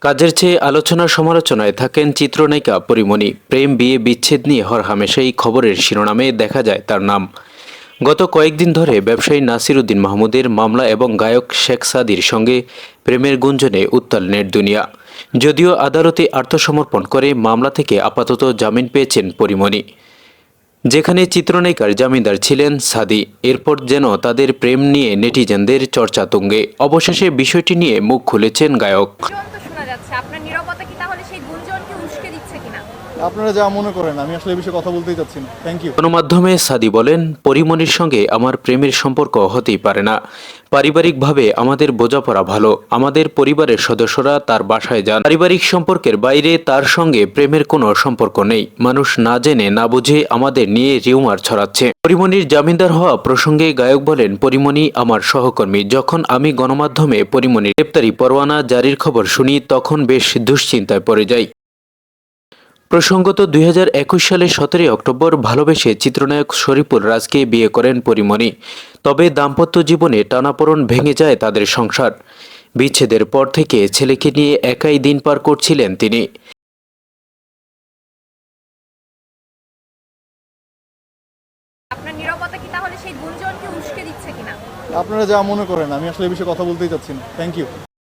কাজের চেয়ে আলোচনা সমালোচনায় থাকেন চিত্রনায়িকা পরিমণি। প্রেম, বিয়ে, বিচ্ছেদ নিয়ে হরহামেশাই খবরের শিরোনামে দেখা যায় তার নাম। গত কয়েকদিন ধরে ব্যবসায়ী নাসির উদ্দিন মাহমুদের মামলা এবং গায়ক শেখ সাদির সঙ্গে প্রেমের গুঞ্জনে উত্তাল নেট দুনিয়া। যদিও আদালতে আত্মসমর্পণ করে মামলা থেকে আপাতত জামিন পেয়েছেন পরিমণি। যেখানে চিত্রনায়িকার জামিনদার ছিলেন সাদি। এরপর যেন তাদের প্রেম নিয়ে নেটিজেনদের চর্চা তুঙ্গে। অবশেষে বিষয়টি নিয়ে মুখ খুলেছেন গায়ক। গুঞ্জন তো শোনা যাচ্ছে আপনার নীরবতা কি তাহলে সেই গুঞ্জনকে উস্কে দিচ্ছে কিনা? আপনারা যা মনে করেন আমি আসলে এই বিষয়ে কথা বলতেই চাচ্ছি না। থ্যাংক ইউ গণমাধ্যমে সাদি বলেন পরিমণির সঙ্গে আমার প্রেমের সম্পর্ক হতেই পারে না। পারিবারিকভাবে আমাদের বোঝাপড়া ভালো। আমাদের পরিবারের সদস্যরা তার বাসায় যান। পারিবারিক সম্পর্কের বাইরে তার সঙ্গে প্রেমের কোনো সম্পর্ক নেই। মানুষ না জেনে না বুঝে আমাদের নিয়ে রিউমার ছড়াচ্ছে। পরিমণির জামিনদার হওয়া প্রসঙ্গে গায়ক বলেন পরিমণি আমার সহকর্মী। যখন আমি গণমাধ্যমে পরিমণির গ্রেপ্তারি পরোয়ানা জারির খবর শুনি তখন বেশ দুশ্চিন্তায় পড়ে যাই। প্রসঙ্গত দুই সালের সতেরোই অক্টোবর ভালোবেসে চিত্রনায়ক শরীফুল রাজকে বিয়ে করেন পরিমণি। তবে দাম্পত্য জীবনে টানাপোড়ন ভেঙে যায় তাদের সংসার। বিচ্ছেদের পর থেকে ছেলেকে নিয়ে একাই দিন পার করছিলেন তিনি। আপনারা যা মনে করেন আমি আসলে এই বিষয়ে কথা বলতেই চাচ্ছি না। Thank you